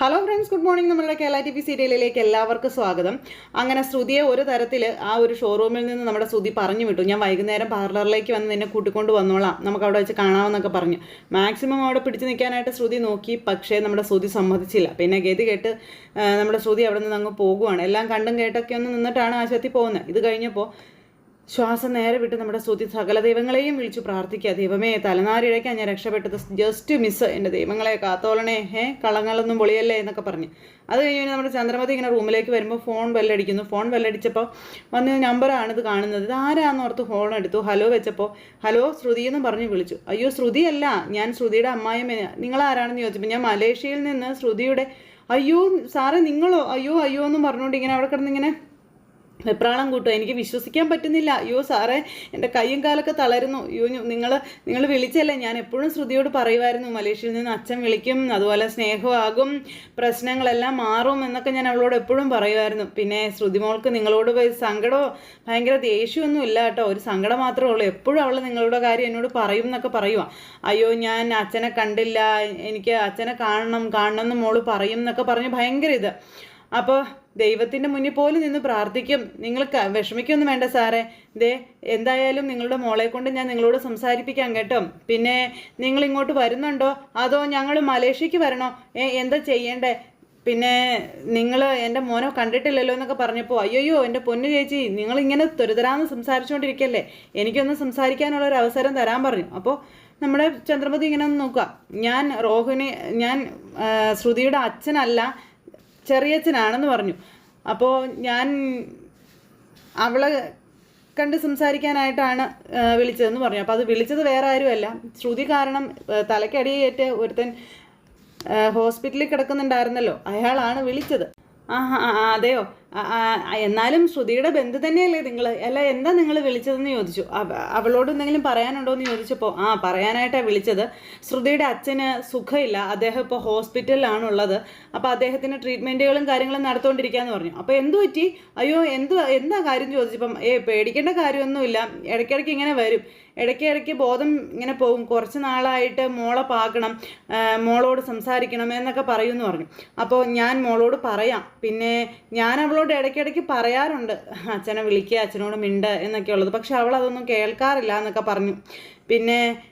Hello friends good morning നമ്മളുടെ Kerala T V സീരിയലിലേക്ക് എല്ലാവർക്കും സ്വാഗതം. അങ്ങനെ ശ്രുതിയെ ഒരു തരത്തിൽ ആ ഒരു ഷോറൂമിൽ നിന്ന് നമ്മുടെ ശ്രുതി പറഞ്ഞു വിട്ടു. ഞാൻ വൈകുന്നേരം പാർലറിലേക്ക് വന്ന് നിന്നെ കൂട്ടിക്കൊണ്ട് വന്നോളാം. നമുക്ക് അവിടെ വെച്ച് കാണാമെന്നൊക്കെ പറഞ്ഞു. മാക്സിമം അവിടെ പിടിച്ചു നിൽക്കാനായിട്ട് ശ്രുതി നോക്കി പക്ഷേ നമ്മുടെ ശ്രുതി സമ്മതിച്ചില്ല. പിന്നെ ഗതി കേട്ട് നമ്മുടെ ശ്രുതി അവിടെ നിന്ന് അങ്ങ് പോകുവാണ്. എല്ലാം കണ്ടും കേട്ടൊക്കെ ഒന്ന് നിന്നിട്ടാണ് ആശുപത്രി പോകുന്നത്. ഇത് കഴിഞ്ഞപ്പോൾ ശ്വാസം നേരെ വിട്ട് നമ്മുടെ സ്തുതി സകല ദൈവങ്ങളെയും വിളിച്ചു പ്രാർത്ഥിക്കുക. ദൈവമേ തലനാരിഴയ്ക്കാൻ ഞാൻ രക്ഷപ്പെട്ടത് ജസ്റ്റ് മിസ് എന്റെ ദൈവങ്ങളെ കാത്തോളണേ ഹേ കളങ്ങളൊന്നും പൊളിയല്ലേ എന്നൊക്കെ പറഞ്ഞ്. അത് കഴിഞ്ഞ് പിന്നെ നമ്മുടെ ചന്ദ്രമതി ഇങ്ങനെ റൂമിലേക്ക് വരുമ്പോൾ ഫോൺ ബെല്ലടിക്കുന്നു ഫോൺ ബെല്ലടിച്ചപ്പോൾ വന്ന നമ്പറാണ് ഇത് കാണുന്നത്. ഇത് ആരാന്ന് ഓർത്ത് ഫോൺ എടുത്തു. ഹലോ വെച്ചപ്പോൾ ഹലോ ശ്രുതി എന്ന് പറഞ്ഞ് വിളിച്ചു. അയ്യോ ശ്രുതിയല്ല ഞാൻ ശ്രുതിയുടെ അമ്മായിമ്മ നിങ്ങൾ ആരാണെന്ന് ചോദിച്ചപ്പോൾ ഞാൻ മലേഷ്യയിൽ നിന്ന് ശ്രുതിയുടെ അയ്യോ സാറേ നിങ്ങളോ? അയ്യോ അയ്യോ എന്നും പറഞ്ഞുകൊണ്ട് ഇങ്ങനെ അവിടെ കിടന്നിങ്ങനെ വെപ്രാളം കൂട്ടുക. എനിക്ക് വിശ്വസിക്കാൻ പറ്റുന്നില്ല. അയ്യോ സാറേ എന്റെ കൈയും കാലൊക്കെ തളരുന്നു. അയ്യോ നിങ്ങൾ നിങ്ങൾ വിളിച്ചല്ലേ? ഞാൻ എപ്പോഴും ശ്രുതിയോട് പറയുമായിരുന്നു മലേഷ്യയിൽ നിന്ന് അച്ഛൻ വിളിക്കും അതുപോലെ സ്നേഹമാകും പ്രശ്നങ്ങളെല്ലാം മാറും എന്നൊക്കെ ഞാൻ അവളോട് എപ്പോഴും പറയുമായിരുന്നു. പിന്നെ ശ്രുതി മോൾക്ക് നിങ്ങളോട് സങ്കടമോ ഭയങ്കര ദേഷ്യമൊന്നും ഇല്ല കേട്ടോ. ഒരു സങ്കടം മാത്രമേ ഉള്ളൂ. എപ്പോഴും അവൾ നിങ്ങളുടെ കാര്യം എന്നോട് പറയും എന്നൊക്കെ പറയുക അയ്യോ ഞാൻ അച്ഛനെ കണ്ടില്ല. എനിക്ക് അച്ഛനെ കാണണം കാണണം എന്ന് മോൾ പറയും എന്നൊക്കെ പറഞ്ഞ് ഭയങ്കര ഇത്. അപ്പോൾ ദൈവത്തിന്റെ മുന്നിൽ പോലും നിന്ന് പ്രാർത്ഥിക്കും. നിങ്ങൾക്ക് വിഷമിക്കൊന്നും വേണ്ട സാറേ. ദേ എന്തായാലും നിങ്ങളുടെ മോളെ കൊണ്ട് ഞാൻ നിങ്ങളോട് സംസാരിപ്പിക്കാം കേട്ടോ. പിന്നെ നിങ്ങൾ ഇങ്ങോട്ട് വരുന്നുണ്ടോ? അതോ ഞങ്ങൾ മലേഷ്യക്ക് വരണോ? എന്താ ചെയ്യേണ്ടേ? പിന്നെ നിങ്ങൾ എന്റെ മോനെ കണ്ടിട്ടില്ലല്ലോ എന്നൊക്കെ പറഞ്ഞപ്പോൾ അയ്യോയ്യോ എന്റെ പൊന്നു ചേച്ചി നിങ്ങൾ ഇങ്ങനെ ത്വരിതരാന്ന് സംസാരിച്ചുകൊണ്ടിരിക്കല്ലേ എനിക്കൊന്ന് സംസാരിക്കാനുള്ള ഒരു അവസരം തരാൻ പറഞ്ഞു. അപ്പോൾ നമ്മുടെ ചന്ദ്രമതി ഇങ്ങനെ ഒന്ന് നോക്കുക. ഞാൻ റോഹിണി ഞാൻ ശ്രുതിയുടെ അച്ഛനല്ല. ചെറിയച്ഛനാണെന്ന് പറഞ്ഞു. അപ്പോൾ ഞാൻ അവളെ കണ്ട് സംസാരിക്കാനായിട്ടാണ് വിളിച്ചതെന്ന് പറഞ്ഞു. അപ്പോൾ അത് വിളിച്ചത് വേറെ ആരുമല്ല. ശ്രുതി കാരണം തലക്കടിയേറ്റ് ഒരുത്തൻ ഹോസ്പിറ്റലിൽ കിടക്കുന്നുണ്ടായിരുന്നല്ലോ. അയാളാണ് വിളിച്ചത്. ആ അതെയോ? എന്നാലും ശ്രുതിയുടെ ബന്ധു തന്നെയല്ലേ നിങ്ങൾ അല്ല എന്താ നിങ്ങൾ വിളിച്ചതെന്ന് ചോദിച്ചു. അവളോട് എന്തെങ്കിലും പറയാനുണ്ടോ എന്ന് ചോദിച്ചപ്പോൾ ആ പറയാനായിട്ടാണ് വിളിച്ചത്. ശ്രുതിയുടെ അച്ഛന് സുഖമില്ല. അദ്ദേഹം ഇപ്പോൾ ഹോസ്പിറ്റലിലാണുള്ളത്. അപ്പോൾ അദ്ദേഹത്തിന് ട്രീറ്റ്മെന്റുകളും കാര്യങ്ങളും നടത്തുകൊണ്ടിരിക്കുകയെന്ന് പറഞ്ഞു. അപ്പോൾ എന്തു പറ്റി? അയ്യോ എന്ത് എന്താ കാര്യം ചോദിച്ചപ്പം ഏ പേടിക്കേണ്ട കാര്യമൊന്നുമില്ല. ഇടയ്ക്കിടയ്ക്ക് ഇങ്ങനെ വരും. ഇടയ്ക്ക് ഇടയ്ക്ക് ബോധം ഇങ്ങനെ പോകും കുറച്ച് നാളായിട്ട് മോളെ പാക്കണം മോളോട് സംസാരിക്കണം എന്നൊക്കെ പറയുമെന്ന് പറഞ്ഞു. അപ്പോൾ ഞാൻ മോളോട് പറയാം. പിന്നെ ഞാൻ അവളോട് ഇടയ്ക്കിടയ്ക്ക് പറയാറുണ്ട് അച്ഛനെ വിളിക്കുക അച്ഛനോട് മിണ്ട എന്നൊക്കെ ഉള്ളത്. പക്ഷെ അവൾ അതൊന്നും കേൾക്കാറില്ല എന്നൊക്കെ പറഞ്ഞു. പിന്നെ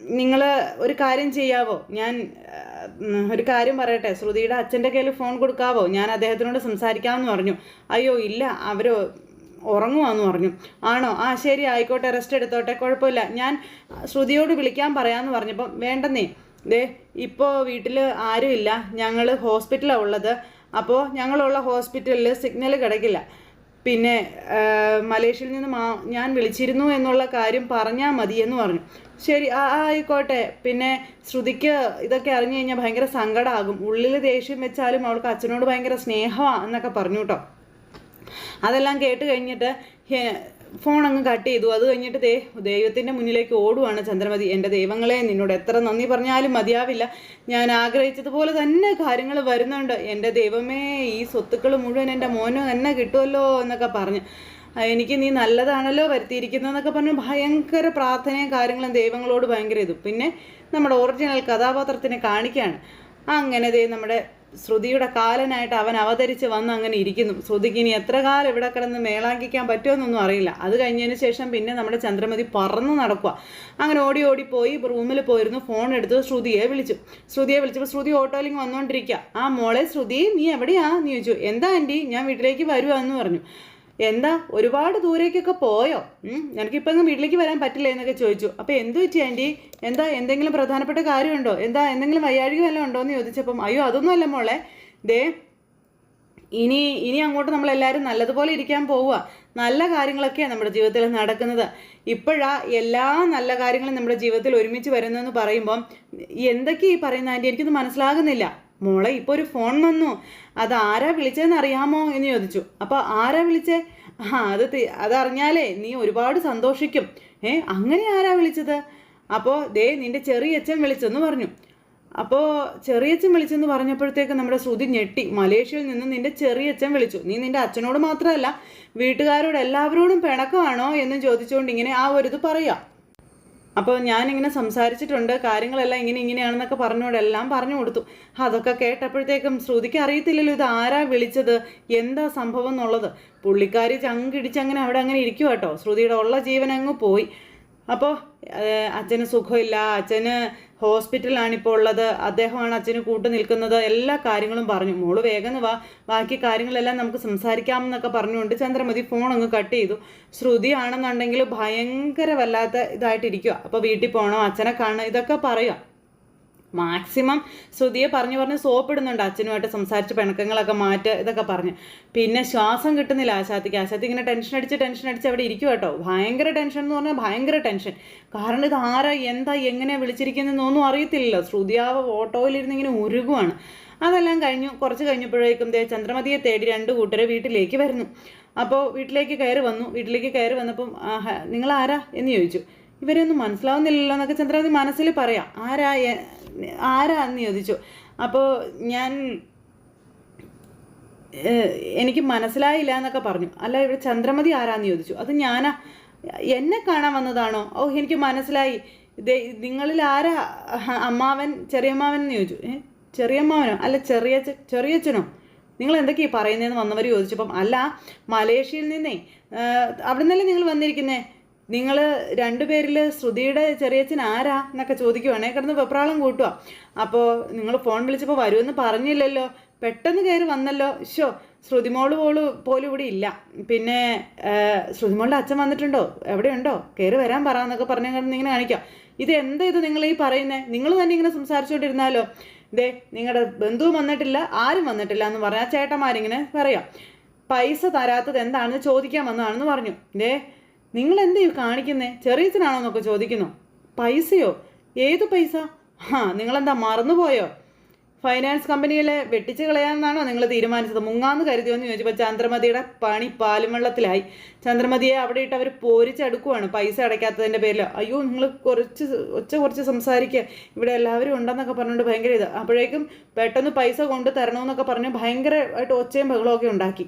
നിങ്ങൾ ഒരു കാര്യം ചെയ്യാവോ? ഞാൻ ഒരു കാര്യം പറയട്ടെ. ശ്രുതിയുടെ അച്ഛന്റെ കയ്യിൽ ഫോൺ കൊടുക്കാവോ? ഞാൻ അദ്ദേഹത്തിനോട് സംസാരിക്കാമെന്ന് പറഞ്ഞു. അയ്യോ ഇല്ല. അവർ ഉറങ്ങുവാന്ന് പറഞ്ഞു. ആണോ? ആ ശരി. ആയിക്കോട്ടെ. റെസ്റ്റ് എടുത്തോട്ടെ. കുഴപ്പമില്ല. ഞാൻ ശ്രുതിയോട് വിളിക്കാൻ പറയാമെന്ന് പറഞ്ഞപ്പം വേണ്ടെന്നേ. ദേ ഇപ്പോൾ വീട്ടിൽ ആരുമില്ല. ഞങ്ങൾ ഹോസ്പിറ്റലാണ് ഉള്ളത്. അപ്പോൾ ഞങ്ങളുള്ള ഹോസ്പിറ്റലിൽ സിഗ്നൽ കിടക്കില്ല. പിന്നെ മലേഷ്യയിൽ നിന്ന് മാ ഞാൻ വിളിച്ചിരുന്നു എന്നുള്ള കാര്യം പറഞ്ഞാൽ മതി എന്ന് പറഞ്ഞു. ശരി ആ ആയിക്കോട്ടെ. പിന്നെ ശ്രുതിക്ക് ഇതൊക്കെ അറിഞ്ഞു കഴിഞ്ഞാൽ ഭയങ്കര സങ്കടമാകും ഉള്ളിൽ ദേഷ്യം വെച്ചാലും അവൾക്ക് അച്ഛനോട് ഭയങ്കര സ്നേഹമാണ് എന്നൊക്കെ പറഞ്ഞു കേട്ടോ. അതെല്ലാം കേട്ട് കഴിഞ്ഞിട്ട് ഫോൺ അങ്ങ് കട്ട് ചെയ്തു. അത് കഴിഞ്ഞിട്ട് ദേ ദൈവത്തിന്റെ മുന്നിലേക്ക് ഓടുവാണ് ചന്ദ്രമതി. എന്റെ ദൈവങ്ങളെ നിന്നോട് എത്ര നന്ദി പറഞ്ഞാലും മതിയാവില്ല. ഞാൻ ആഗ്രഹിച്ചതുപോലെ തന്നെ കാര്യങ്ങൾ വരുന്നുണ്ട്. എന്റെ ദൈവമേ ഈ സ്വത്തുക്കൾ മുഴുവൻ എന്റെ മോനോ തന്നെ കിട്ടുമല്ലോ എന്നൊക്കെ പറഞ്ഞ്. എനിക്ക് നീ നല്ലതാണല്ലോ വരുത്തിയിരിക്കുന്നതെന്നൊക്കെ പറഞ്ഞ് ഭയങ്കര പ്രാർത്ഥനയും കാര്യങ്ങളും ദൈവങ്ങളോട് ഭയങ്കര ഇതും. പിന്നെ നമ്മുടെ ഒറിജിനൽ കഥാപാത്രത്തിനെ കാണിക്കുകയാണ് അങ്ങനെ ദേ നമ്മുടെ ശ്രുതിയുടെ കാലനായിട്ട് അവൻ അവതരിച്ച് വന്ന് അങ്ങനെ ഇരിക്കുന്നു. ശ്രുതിക്ക് ഇനി എത്ര കാലം ഇവിടെ കിടന്ന് മേളാങ്കിക്കാൻ പറ്റുമെന്നൊന്നും അറിയില്ല. അത് കഴിഞ്ഞതിന് ശേഷം പിന്നെ നമ്മുടെ ചന്ദ്രമതി പറന്ന് നടക്കുക അങ്ങനെ ഓടി ഓടി പോയി റൂമിൽ പോയിരുന്നു. ഫോൺ എടുത്ത് ശ്രുതിയെ വിളിച്ചു. ശ്രുതിയെ വിളിച്ചപ്പോൾ ശ്രുതി ഓട്ടോയിലിങ് വന്നുകൊണ്ടിരിക്കുക ആ മോളെ ശ്രുതി നീ എവിടെയാ? നീ ചോദിച്ചു. എന്താ ആന്റി? ഞാൻ വീട്ടിലേക്ക് വരുവാന്ന് പറഞ്ഞു. എന്താ? ഒരുപാട് ദൂരേക്കൊക്കെ പോയോ? ഉം, നിനക്കിപ്പോൾ അങ്ങ് വീട്ടിലേക്ക് വരാൻ പറ്റില്ല എന്നൊക്കെ ചോദിച്ചു. അപ്പോൾ എന്തു പറ്റി ആന്റി? എന്താ എന്തെങ്കിലും പ്രധാനപ്പെട്ട കാര്യമുണ്ടോ? എന്താ എന്തെങ്കിലും വയ്യാഴിക വല്ലതും ഉണ്ടോ എന്ന് ചോദിച്ചപ്പം അയ്യോ അതൊന്നുമല്ല മോളെ. ദേ ഇനി ഇനി അങ്ങോട്ട് നമ്മളെല്ലാവരും നല്ലതുപോലെ ഇരിക്കാൻ പോവുക. നല്ല കാര്യങ്ങളൊക്കെയാണ് നമ്മുടെ ജീവിതത്തിൽ നടക്കുന്നത്. ഇപ്പോഴാ എല്ലാ നല്ല കാര്യങ്ങളും നമ്മുടെ ജീവിതത്തിൽ ഒരുമിച്ച് വരുന്നതെന്ന് പറയുമ്പം എന്തൊക്കെയാണ് ഈ പറയുന്ന ആന്റി? എനിക്കൊന്നും മനസ്സിലാകുന്നില്ല. മോളെ ഇപ്പോൾ ഒരു ഫോൺ വന്നു. അത് ആരാ വിളിച്ചതെന്ന് അറിയാമോ എന്ന് ചോദിച്ചു. അപ്പോൾ ആരാ വിളിച്ചേ? ആ അത് അതറിഞ്ഞാലേ നീ ഒരുപാട് സന്തോഷിക്കും. ഏ അങ്ങനെ ആരാ വിളിച്ചത്? അപ്പോൾ ദേ നിന്റെ ചെറിയച്ഛൻ വിളിച്ചെന്ന് പറഞ്ഞു. അപ്പോൾ ചെറിയച്ഛൻ വിളിച്ചെന്ന് പറഞ്ഞപ്പോഴത്തേക്ക് നമ്മുടെ ശ്രുതി ഞെട്ടി. മലേഷ്യയിൽ നിന്ന് നിന്റെ ചെറിയച്ഛൻ വിളിച്ചു. നീ നിന്റെ അച്ഛനോട് മാത്രമല്ല വീട്ടുകാരോട് എല്ലാവരോടും പിണക്കമാണോ എന്ന് ചോദിച്ചുകൊണ്ട് ഇങ്ങനെ ആ ഒരു ഇത് പറയാം. അപ്പോൾ ഞാനിങ്ങനെ സംസാരിച്ചിട്ടുണ്ട് കാര്യങ്ങളെല്ലാം ഇങ്ങനെ ഇങ്ങനെയാണെന്നൊക്കെ പറഞ്ഞുകൊണ്ട് എല്ലാം പറഞ്ഞു കൊടുത്തു. അതൊക്കെ കേട്ടപ്പോഴത്തേക്കും ശ്രുതിക്ക് അറിയത്തില്ലല്ലോ ഇത് ആരാ വിളിച്ചത് എന്താ സംഭവം എന്നുള്ളത്. പുള്ളിക്കാരി ചങ്കിടിച്ച് അങ്ങനെ അവിടെ അങ്ങനെ ഇരിക്കുക കേട്ടോ ശ്രുതിയുടെ ഉള്ള ജീവൻ അങ്ങ് പോയി. അപ്പോൾ അച്ഛന് സുഖമില്ല. അച്ഛന് ഹോസ്പിറ്റലാണിപ്പോൾ ഉള്ളത്. അദ്ദേഹമാണ് അച്ഛന് കൂട്ടു നിൽക്കുന്നത്. എല്ലാ കാര്യങ്ങളും പറഞ്ഞു. മോൾ വേഗം വാ. ബാക്കി കാര്യങ്ങളെല്ലാം നമുക്ക് സംസാരിക്കാം എന്നൊക്കെ പറഞ്ഞുകൊണ്ട് ചന്ദ്രമതി ഫോൺ അങ്ങ് കട്ട് ചെയ്തു. ശ്രുതി ആണെന്നുണ്ടെങ്കിൽ ഭയങ്കര വല്ലാത്ത ഇതായിട്ടിരിക്കുക അപ്പോൾ വീട്ടിൽ പോകണം അച്ഛനെ കാണണം ഇതൊക്കെ പറയുക മാക്സിമം ശ്രുതിയെ പറഞ്ഞു പറഞ്ഞ് സോപ്പിടുന്നുണ്ട്. അച്ഛനുമായിട്ട് സംസാരിച്ച് പിണക്കങ്ങളൊക്കെ മാറ്റുക ഇതൊക്കെ പറഞ്ഞ്. പിന്നെ ശ്വാസം കിട്ടുന്നില്ല ആശാത്തിക്ക്. ആശാത്തി ഇങ്ങനെ ടെൻഷൻ അടിച്ച് ടെൻഷൻ അടിച്ച് അവിടെ ഇരിക്കും കേട്ടോ ഭയങ്കര ടെൻഷൻ എന്ന് പറഞ്ഞാൽ ഭയങ്കര ടെൻഷൻ കാരണം ഇത് ആരാ എന്താ എങ്ങനെ വിളിച്ചിരിക്കുന്നതെന്നൊന്നും അറിയത്തില്ലല്ലോ. ശ്രുതി ആ ഓട്ടോയിലിരുന്ന് ഇങ്ങനെ ഉരുകുവാണ്. അതെല്ലാം കഴിഞ്ഞു. കുറച്ച് കഴിഞ്ഞപ്പോഴേക്കും ദേ ചന്ദ്രമതിയെ തേടി രണ്ട് കൂട്ടരെ വീട്ടിലേക്ക് വരുന്നു. അപ്പോൾ വീട്ടിലേക്ക് കയറി വന്നു. വീട്ടിലേക്ക് കയറി വന്നപ്പം നിങ്ങൾ ആരാ എന്ന് ചോദിച്ചു. ഇവരെയൊന്നും മനസ്സിലാവുന്നില്ലല്ലോ എന്നൊക്കെ ചന്ദ്രമതി മനസ്സിൽ പറയാം. ആരാ എ- ആരാ എന്ന് ചോദിച്ചു. അപ്പോൾ ഞാൻ എനിക്ക് മനസ്സിലായില്ല എന്നൊക്കെ പറഞ്ഞു. അല്ല ഇവിടെ ചന്ദ്രമതി ആരാന്ന് ചോദിച്ചു. അത് ഞാനാ. എന്നെ കാണാൻ വന്നതാണോ? ഓ എനിക്ക് മനസ്സിലായി. നിങ്ങളിൽ ആരാ? അമ്മാവൻ ചെറിയമ്മാവൻ എന്ന് ചോദിച്ചു. ചെറിയമ്മാവനോ? അല്ല ചെറിയ ചെറിയച്ഛനോ? നിങ്ങൾ എന്തൊക്കെയാണ് പറയുന്നതെന്ന് വന്നവർ ചോദിച്ചപ്പം അല്ല മലേഷ്യയിൽ നിന്നേ അവിടെ നിന്നല്ലേ നിങ്ങൾ വന്നിരിക്കുന്നേ? നിങ്ങൾ രണ്ടുപേരിൽ ശ്രുതിയുടെ ചെറിയച്ഛൻ ആരാ എന്നൊക്കെ ചോദിക്കുവാണേ. കിടന്ന് വെപ്രാളം കൂട്ടുക അപ്പോൾ നിങ്ങൾ ഫോൺ വിളിച്ചപ്പോൾ വരുമെന്ന് പറഞ്ഞില്ലല്ലോ. പെട്ടെന്ന് കയറി വന്നല്ലോ. ഷോ ശ്രുതിമോൾ പോൾ പോലും ഇവിടെ ഇല്ല. പിന്നെ ശ്രുതിമോളുടെ അച്ഛൻ വന്നിട്ടുണ്ടോ? എവിടെയുണ്ടോ കയറി വരാൻ പറ എന്നൊക്കെ പറഞ്ഞ ഇങ്ങനെ കാണിക്കാം. ഇത് എന്താ ഇത് നിങ്ങൾ ഈ പറയുന്നത് നിങ്ങൾ തന്നെ ഇങ്ങനെ സംസാരിച്ചുകൊണ്ടിരുന്നാലോ ഇതേ നിങ്ങളുടെ ബന്ധുവും വന്നിട്ടില്ല ആരും വന്നിട്ടില്ല എന്ന് പറഞ്ഞാൽ ചേട്ടന്മാരിങ്ങനെ പറയാം. പൈസ തരാത്തത് എന്താണെന്ന് ചോദിക്കാൻ വന്നതാണെന്ന് പറഞ്ഞു. ദേ നിങ്ങൾ എന്താ കാണിക്കുന്നേ? ചെറിയച്ഛനാണോ എന്നൊക്കെ ചോദിക്കുന്നു. പൈസയോ? ഏത് പൈസ? ആ നിങ്ങളെന്താ മറന്നുപോയോ? ഫൈനാൻസ് കമ്പനിയിലെ വെട്ടിച്ച് കളയാമെന്നാണോ നിങ്ങൾ തീരുമാനിച്ചത്? മുങ്ങാന്ന് കരുതിയോ എന്ന് ചോദിച്ചപ്പോൾ ചന്ദ്രമതിയുടെ പണി പാലും വെള്ളത്തിലായി. ചന്ദ്രമതിയെ അവിടെ ഇട്ട് അവർ പോരിച്ചടുക്കുവാണ് പൈസ അടയ്ക്കാത്തതിന്റെ പേരിൽ അയ്യോ നിങ്ങൾ കുറച്ച് ഒച്ച കുറച്ച് സംസാരിക്കുക ഇവിടെ എല്ലാവരും ഉണ്ടെന്നൊക്കെ പറഞ്ഞുകൊണ്ട് ഭയങ്കര ഇത്. അപ്പോഴേക്കും പെട്ടെന്ന് പൈസ കൊണ്ട് തരണമെന്നൊക്കെ പറഞ്ഞ് ഭയങ്കരമായിട്ട് ഒച്ചയും ബഹളമൊക്കെ ഉണ്ടാക്കി.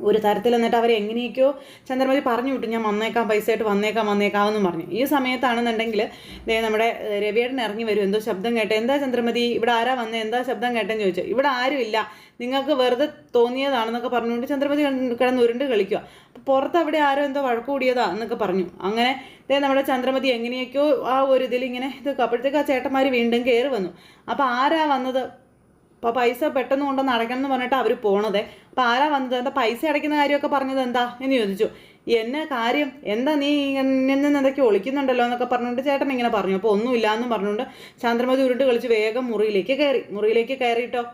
ഒരു തരത്തിൽ എന്നിട്ട് അവർ എങ്ങനെയൊക്കെയോ ചന്ദ്രമതി പറഞ്ഞു വിട്ടു. ഞാൻ വന്നേക്കാം പൈസ ആയിട്ട് വന്നേക്കാം വന്നേക്കാം എന്ന് പറഞ്ഞു. ഈ സമയത്താണെന്നുണ്ടെങ്കിൽ ദേ നമ്മുടെ രവിയേട്ടൻ ഇറങ്ങി വരും. എന്തോ ശബ്ദം കേട്ടെ എന്താ ചന്ദ്രമതി? ഇവിടെ ആരാ വന്നത് എന്താ ശബ്ദം കേട്ടെന്ന് ചോദിച്ചു. ഇവിടെ ആരുമില്ല നിങ്ങൾക്ക് വെറുതെ തോന്നിയതാണെന്നൊക്കെ പറഞ്ഞുകൊണ്ട് ചന്ദ്രമതി കിടന്ന് ഉരുണ്ട് കളിക്കുക പുറത്ത് അവിടെ ആരോ എന്തോ വഴക്ക് കൂടിയതാ എന്നൊക്കെ പറഞ്ഞു. അങ്ങനെ ദേ നമ്മുടെ ചന്ദ്രമതി എങ്ങനെയൊക്കെയോ ആ ഒരു ഇതിൽ ഇങ്ങനെ ഇത് അപ്പോഴത്തേക്ക് ആ ചേട്ടന്മാർ വീണ്ടും കയറി വന്നു. അപ്പോൾ ആരാ വന്നത്? അപ്പോൾ പൈസ പെട്ടെന്ന് കൊണ്ടുവന്ന് അടയ്ക്കണം എന്ന് പറഞ്ഞിട്ട് അവർ പോണത്. അപ്പോൾ ആരാ വന്നത്? എന്താ പൈസ അടയ്ക്കുന്ന കാര്യമൊക്കെ പറഞ്ഞത് എന്താ? എന്ന് ചോദിച്ചു. എന്നെ കാര്യം എന്താ നീ എന്നിൽ നിന്ന് എന്തൊക്കെ ഒളിക്കുന്നുണ്ടല്ലോ എന്നൊക്കെ പറഞ്ഞുകൊണ്ട് ചേട്ടൻ ഇങ്ങനെ പറഞ്ഞു. അപ്പോൾ ഒന്നുമില്ല എന്ന് പറഞ്ഞുകൊണ്ട് ചന്ദ്രമതി ഉരുണ്ട് കളിച്ച് വേഗം മുറിയിലേക്ക് കയറി. മുറിയിലേക്ക് കയറിയിട്ടോ?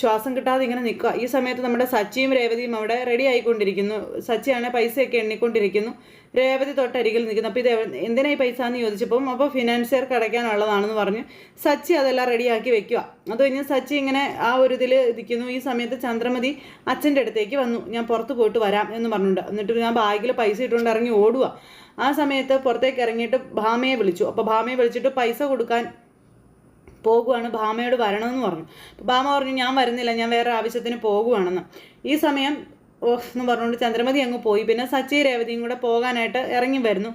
ശ്വാസം കിട്ടാതെ ഇങ്ങനെ നിൽക്കുക. ഈ സമയത്ത് നമ്മുടെ സച്ചിയും രേവതിയും അവിടെ റെഡി ആയിക്കൊണ്ടിരിക്കുന്നു. സച്ചിയാണ് പൈസയൊക്കെ എണ്ണിക്കൊണ്ടിരിക്കുന്നു. രേവതി തൊട്ടരികിൽ നിൽക്കുന്നു. അപ്പോൾ ഇത് എന്തിനാ ഈ പൈസ എന്ന് ചോദിച്ചപ്പം അപ്പോൾ ഫിനാൻഷ്യർക്ക് അടയ്ക്കാനുള്ളതാണെന്ന് പറഞ്ഞു. സച്ചി അതെല്ലാം റെഡിയാക്കി വെക്കുക. അത് കഴിഞ്ഞ് സച്ചി ഇങ്ങനെ ആ ഒരു ഇതിൽ ഇരിക്കുന്നു ഈ സമയത്ത് ചന്ദ്രമതി അച്ഛന്റെ അടുത്തേക്ക് വന്നു. ഞാൻ പുറത്ത് പോയിട്ട് വരാം എന്ന് പറഞ്ഞിട്ടുണ്ട്. എന്നിട്ട് ഞാൻ ബാഗിൽ പൈസ ഇട്ടുകൊണ്ട് ഇറങ്ങി ഓടുക. ആ സമയത്ത് പുറത്തേക്ക് ഇറങ്ങിയിട്ട് ഭാമയെ വിളിച്ചു. അപ്പോൾ ഭാമയെ വിളിച്ചിട്ട് പൈസ കൊടുക്കാൻ പോകുവാണ് ഭാമയോട് വരണമെന്ന് പറഞ്ഞു. അപ്പോൾ ഭാമ പറഞ്ഞു ഞാൻ വരുന്നില്ല ഞാൻ വേറെ ആവശ്യത്തിന് പോകുവാണെന്ന്. ഈ സമയം ഓഹ് എന്ന് പറഞ്ഞുകൊണ്ട് ചന്ദ്രമതി അങ്ങ് പോയി. പിന്നെ സച്ചി രേവതിയും കൂടെ പോകാനായിട്ട് ഇറങ്ങി വരുന്നു.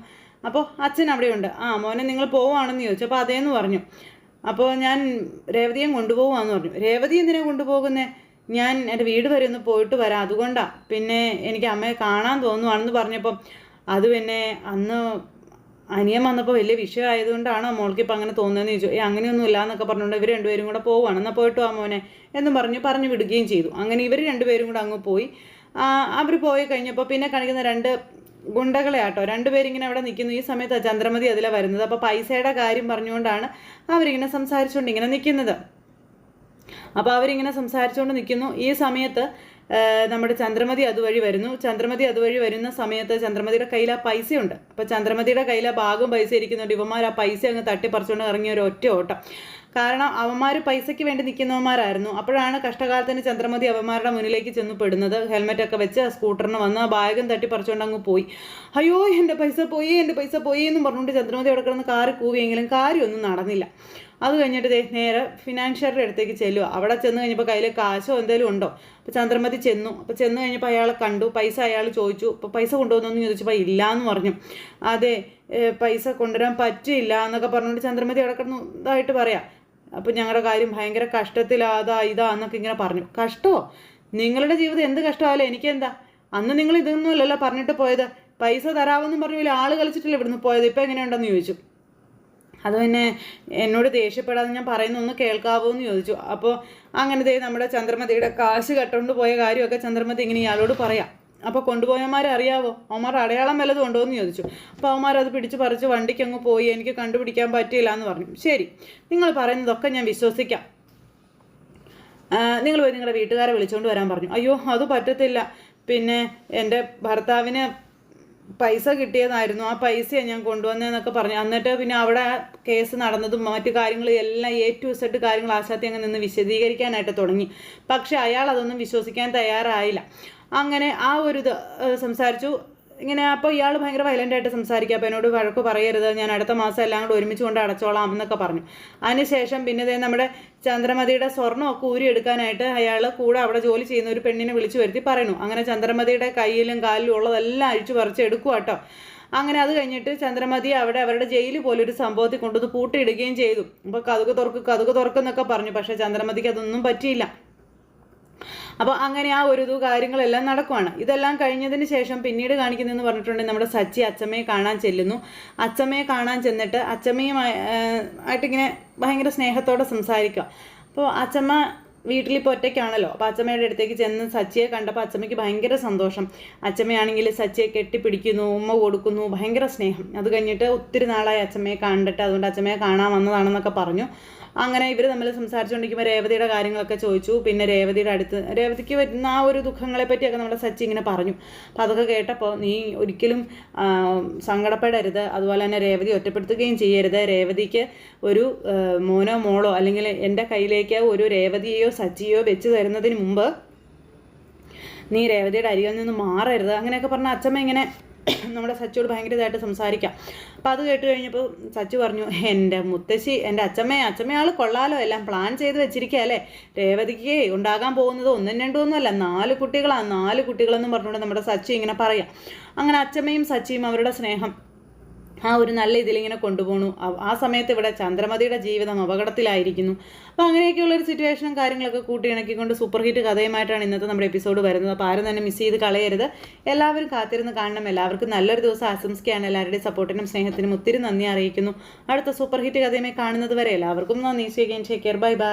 അപ്പോൾ അച്ഛൻ അവിടെയുണ്ട്. ആ മോനെ നിങ്ങൾ പോവുകയാണെന്ന് ചോദിച്ചു. അപ്പോൾ അതേന്ന് പറഞ്ഞു. അപ്പോൾ ഞാൻ രേവതിയെ കൊണ്ടുപോകുകയെന്ന് പറഞ്ഞു. രേവതി എന്തിനാ കൊണ്ടുപോകുന്നേ? ഞാൻ എന്റെ വീട് വരെ ഒന്ന് പോയിട്ട് വരാം. അതുകൊണ്ടാണ് പിന്നെ എനിക്ക് അമ്മയെ കാണാൻ തോന്നുവാണെന്ന് പറഞ്ഞപ്പം അത് പിന്നെ അന്ന് അനിയൻ വന്നപ്പോൾ വലിയ വിഷയമായതുകൊണ്ടാണോ മോൾക്ക് ഇപ്പം അങ്ങനെ തോന്നുന്നതെന്ന് ചോദിച്ചു. ഏ അങ്ങനെയൊന്നും ഇല്ല എന്നൊക്കെ പറഞ്ഞുകൊണ്ട് ഇവർ രണ്ടുപേരും കൂടെ പോവാണ് എന്നാൽ പോയിട്ട് ആ മോനെ? എന്നും പറഞ്ഞു പറഞ്ഞു വിടുകയും ചെയ്തു. അങ്ങനെ ഇവർ രണ്ടുപേരും കൂടെ അങ്ങ് പോയി. അവർ പോയി കഴിഞ്ഞപ്പോൾ പിന്നെ കാണിക്കുന്ന രണ്ട് ഗുണ്ടകളെ ആട്ടോ. രണ്ടുപേരിങ്ങനെ അവിടെ നിൽക്കുന്നു. ഈ സമയത്ത് ചന്ദ്രമതി അതിലെ വരുന്നത്. അപ്പോൾ പൈസയുടെ കാര്യം പറഞ്ഞുകൊണ്ടാണ് അവരിങ്ങനെ സംസാരിച്ചുകൊണ്ട് ഇങ്ങനെ നിൽക്കുന്നത്. അപ്പോൾ അവരിങ്ങനെ സംസാരിച്ചുകൊണ്ട് നിൽക്കുന്നു. ഈ സമയത്ത് നമ്മുടെ ചന്ദ്രമതി അതുവഴി വരുന്നു. ചന്ദ്രമതി അതുവഴി വരുന്ന സമയത്ത് ചന്ദ്രമതിയുടെ കയ്യിൽ ആ പൈസയുണ്ട്. അപ്പോൾ ചന്ദ്രമതിയുടെ കയ്യിൽ ആ ഭാഗം പൈസ ഇരിക്കുന്നുണ്ട്. ഇവന്മാർ ആ പൈസ അങ്ങ് തട്ടിപ്പറിച്ചുകൊണ്ട് ഇറങ്ങിയ ഒരു ഒറ്റ ഓട്ടം. കാരണം അവന്മാർ പൈസയ്ക്ക് വേണ്ടി നിൽക്കുന്നവന്മാരായിരുന്നു. അപ്പോഴാണ് കഷ്ടകാലത്തിന് ചന്ദ്രമതി അവന്മാരുടെ മുന്നിലേക്ക് ചെന്ന് പെടുന്നത്. ഹെൽമെറ്റൊക്കെ വെച്ച് സ്കൂട്ടറിന് വന്ന് ബാഗും തട്ടിപ്പറിച്ചുകൊണ്ട് അങ്ങ് പോയി. അയ്യോ എന്റെ പൈസ പോയി എന്റെ പൈസ പോയി എന്ന് പറഞ്ഞുകൊണ്ട് ചന്ദ്രമതി അവിടെ കിടന്ന് കാറി കൂവിയെങ്കിലും കാര്യമൊന്നും നടന്നില്ല. അത് കഴിഞ്ഞിട്ട് നേരെ ഫിനാൻഷ്യറുടെ അടുത്തേക്ക് ചെല്ലുക അവിടെ ചെന്ന് കഴിഞ്ഞപ്പോൾ കയ്യിൽ കാശോ എന്തെങ്കിലും ഉണ്ടോ? അപ്പോൾ ചന്ദ്രമതി ചെന്നു. അപ്പോൾ ചെന്ന് കഴിഞ്ഞപ്പോൾ അയാളെ കണ്ടു. പൈസ അയാൾ ചോദിച്ചു. അപ്പോൾ പൈസ കൊണ്ടുവന്നോന്ന് ചോദിച്ചപ്പോൾ ഇല്ല എന്ന് പറഞ്ഞു. അതെ പൈസ കൊണ്ടുവരാൻ പറ്റില്ല എന്നൊക്കെ പറഞ്ഞുകൊണ്ട് ചന്ദ്രമതി അവിടെ കിടന്നു ഇതായിട്ട് പറയാം. അപ്പോൾ ഞങ്ങളുടെ കാര്യം ഭയങ്കര കഷ്ടത്തിലാതാ ഇതാ എന്നൊക്കെ ഇങ്ങനെ പറഞ്ഞു. കഷ്ടമോ നിങ്ങളുടെ ജീവിതം എന്ത് കഷ്ടമായാലും എനിക്കെന്താ? അന്ന് നിങ്ങൾ ഇതൊന്നുമല്ലല്ലോ പറഞ്ഞിട്ട് പോയത്. പൈസ തരാമെന്നും പറഞ്ഞു ആൾ കളിച്ചിട്ടില്ല ഇവിടുന്ന് പോയത്? ഇപ്പം എങ്ങനെയുണ്ടെന്ന് ചോദിച്ചു. അത് പിന്നെ എന്നോട് ദേഷ്യപ്പെടാതെ ഞാൻ പറയുന്ന ഒന്ന് കേൾക്കാവോ എന്ന് ചോദിച്ചു അപ്പോൾ അങ്ങനത്തെ നമ്മുടെ ചന്ദ്രമതിയുടെ കാശ് കട്ടുകൊണ്ട് പോയ കാര്യമൊക്കെ ചന്ദ്രമതി ഇങ്ങനെ ഇയാളോട് പറയാം. അപ്പോൾ കൊണ്ടുപോയമാരെ അറിയാവോ? അവന്മാർ അടയാളം വല്ലതും ഉണ്ടോ എന്ന് ചോദിച്ചു. അപ്പോൾ അവന്മാർ അത് പിടിച്ച് പറിച്ച് വണ്ടിക്ക് അങ്ങ് പോയി എനിക്ക് കണ്ടുപിടിക്കാൻ പറ്റിയില്ല എന്ന് പറഞ്ഞു. ശരി നിങ്ങൾ പറയുന്നതൊക്കെ ഞാൻ വിശ്വസിക്കാം. നിങ്ങൾ പോയി നിങ്ങളുടെ വീട്ടുകാരെ വിളിച്ചുകൊണ്ട് വരാൻ പറഞ്ഞു. അയ്യോ അത് പറ്റത്തില്ല. പിന്നെ എന്റെ ഭർത്താവിന് പൈസ കിട്ടിയതായിരുന്നു. ആ പൈസയാണ് ഞാൻ കൊണ്ടുവന്നതെന്നൊക്കെ പറഞ്ഞു. എന്നിട്ട് പിന്നെ അവിടെ കേസ് നടന്നതും മറ്റു കാര്യങ്ങളും എല്ലാം എ ടു സെഡ് കാര്യങ്ങൾ ആശാത്തി അങ്ങ് നിന്ന് വിശദീകരിക്കാനായിട്ട് തുടങ്ങി. പക്ഷെ അയാൾ അതൊന്നും വിശ്വസിക്കാൻ തയ്യാറായില്ല. അങ്ങനെ ആ ഒരു സംസാരിച്ചു. ഇങ്ങനെ അപ്പോൾ ഇയാൾ ഭയങ്കര വയലന്റ് ആയിട്ട് സംസാരിക്കുക അപ്പോൾ എന്നോട് വഴക്ക് പറയരുത്. ഞാൻ അടുത്ത മാസം എല്ലാം കൂടെ ഒരുമിച്ച് കൊണ്ട് അടച്ചോളാം എന്നൊക്കെ പറഞ്ഞു. അതിനുശേഷം പിന്നെ ദേ നമ്മുടെ ചന്ദ്രമതിയുടെ സ്വർണമൊക്കെ ഊരിയെടുക്കാനായിട്ട് അയാൾ കൂടെ അവിടെ ജോലി ചെയ്യുന്ന ഒരു പെണ്ണിനെ വിളിച്ചു വരുത്തി പറയുന്നു. അങ്ങനെ ചന്ദ്രമതിയുടെ കയ്യിലും കാലിലും ഉള്ളതെല്ലാം അഴിച്ചു പറിച്ച് എടുക്കുക കേട്ടോ അങ്ങനെ അത് കഴിഞ്ഞിട്ട് ചന്ദ്രമതി അവിടെ അവരുടെ ജയിലിൽ പോലെ ഒരു സംഭവത്തിൽ കൊണ്ടുവന്ന് പൂട്ടിയിടുകയും ചെയ്തു. അപ്പോൾ കതുക് തുറക്ക് കതുക് തുറക്കുന്നൊക്കെ പറഞ്ഞു. പക്ഷേ ചന്ദ്രമതിക്ക് അതൊന്നും പറ്റിയില്ല. അപ്പോൾ അങ്ങനെ ആ ഒരു കാര്യങ്ങളെല്ലാം നടക്കുവാണ്. ഇതെല്ലാം കഴിഞ്ഞതിന് ശേഷം പിന്നീട് കാണിക്കുന്നതെന്ന് പറഞ്ഞിട്ടുണ്ടെങ്കിൽ നമ്മുടെ സച്ചി അച്ചമ്മയെ കാണാൻ ചെല്ലുന്നു. അച്ചമ്മയെ കാണാൻ ചെന്നിട്ട് അച്ചമ്മയുമായി ആയിട്ടിങ്ങനെ ഭയങ്കര സ്നേഹത്തോടെ സംസാരിക്കുക. അപ്പോൾ അച്ചമ്മ വീട്ടിലിപ്പോൾ ഒറ്റയ്ക്കാണല്ലോ. അപ്പോൾ അച്ചമ്മയുടെ അടുത്തേക്ക് ചെന്ന് സച്ചിയെ കണ്ടപ്പോൾ അച്ചമ്മയ്ക്ക് ഭയങ്കര സന്തോഷം. അച്ചമ്മയാണെങ്കിൽ സച്ചിയെ കെട്ടിപ്പിടിക്കുന്നു ഉമ്മ കൊടുക്കുന്നു ഭയങ്കര സ്നേഹം. അത് കഴിഞ്ഞിട്ട് ഒത്തിരി നാളായി അച്ചമ്മയെ കണ്ടിട്ട് അതുകൊണ്ട് അച്ചമ്മയെ കാണാൻ വന്നതാണെന്നൊക്കെ പറഞ്ഞു. അങ്ങനെ ഇവർ തമ്മിൽ സംസാരിച്ചുകൊണ്ടിരിക്കുമ്പോൾ രേവതിയുടെ കാര്യങ്ങളൊക്കെ ചോദിച്ചു. പിന്നെ രേവതിയുടെ അടുത്ത് രേവതിക്ക് വരുന്ന ആ ഒരു ദുഃഖങ്ങളെ പറ്റിയൊക്കെ നമ്മുടെ സച്ചി ഇങ്ങനെ പറഞ്ഞു. അപ്പോൾ അതൊക്കെ കേട്ടപ്പോൾ നീ ഒരിക്കലും സങ്കടപ്പെടരുത്. അതുപോലെ തന്നെ രേവതി ഒറ്റപ്പെടുത്തുകയും ചെയ്യരുത്. രേവതിക്ക് ഒരു മോനോ മോളോ അല്ലെങ്കിൽ എന്റെ കയ്യിലേക്ക് ഒരു രേവതിയെയോ സച്ചിയോ വെച്ച് തരുന്നതിന് മുമ്പ് നീ രേവതിയുടെ അരികിൽ നിന്ന് മാറരുത്. അങ്ങനെയൊക്കെ പറഞ്ഞ അച്ഛമ്മ ഇങ്ങനെ നമ്മുടെ സച്ചിയോട് ഭയങ്കരമായിട്ട് സംസാരിക്കാം. അപ്പം അത് കേട്ട് കഴിഞ്ഞപ്പോൾ സച്ചു പറഞ്ഞു എന്റെ മുത്തശ്ശി എന്റെ അച്ഛമ്മയെ അച്ഛമ്മയാൾ കൊള്ളാലോ എല്ലാം പ്ലാൻ ചെയ്ത് വെച്ചിരിക്കുക അല്ലേ? രേവതിക്ക് ഉണ്ടാകാൻ പോകുന്നത് ഒന്നും രണ്ടും ഒന്നുമല്ല നാല് കുട്ടികളാണ് നാല് കുട്ടികളെന്നും പറഞ്ഞുകൊണ്ട് നമ്മുടെ സച്ചു ഇങ്ങനെ പറയാം. അങ്ങനെ അച്ഛമ്മയും സച്ചിയും അവരുടെ സ്നേഹം ആ ഒരു നല്ല ഇതിലിങ്ങനെ കൊണ്ടുപോകണു ആ- സമയത്ത് ഇവിടെ ചന്ദ്രമതിയുടെ ജീവിതം അപകടത്തിലായിരിക്കുന്നു. അപ്പോൾ അങ്ങനെയൊക്കെയുള്ള ഒരു സിറ്റുവേഷനും കാര്യങ്ങളൊക്കെ കൂട്ടിയിണക്കിക്കൊണ്ട് സൂപ്പർ ഹിറ്റ് കഥയുമായിട്ടാണ് ഇന്നത്തെ നമ്മുടെ എപ്പിസോഡ് വരുന്നത്. അപ്പോൾ ആരും തന്നെ മിസ് ചെയ്ത് കളയരുത്. എല്ലാവരും കാത്തിരുന്ന് കാണണം. എല്ലാവർക്കും നല്ലൊരു ദിവസം ആശംസിക്കുകയാണ്. എല്ലാവരുടെയും സപ്പോർട്ടിനും സ്നേഹത്തിനും ഒത്തിരി നന്ദി അറിയിക്കുന്നു. അടുത്ത സൂപ്പർ ഹിറ്റ് കഥയുമായി കാണുന്നത് വരെ എല്ലാവർക്കും നന്ദി. ചെയ്യുകയും ഷേക്കർ ബൈ ബൈ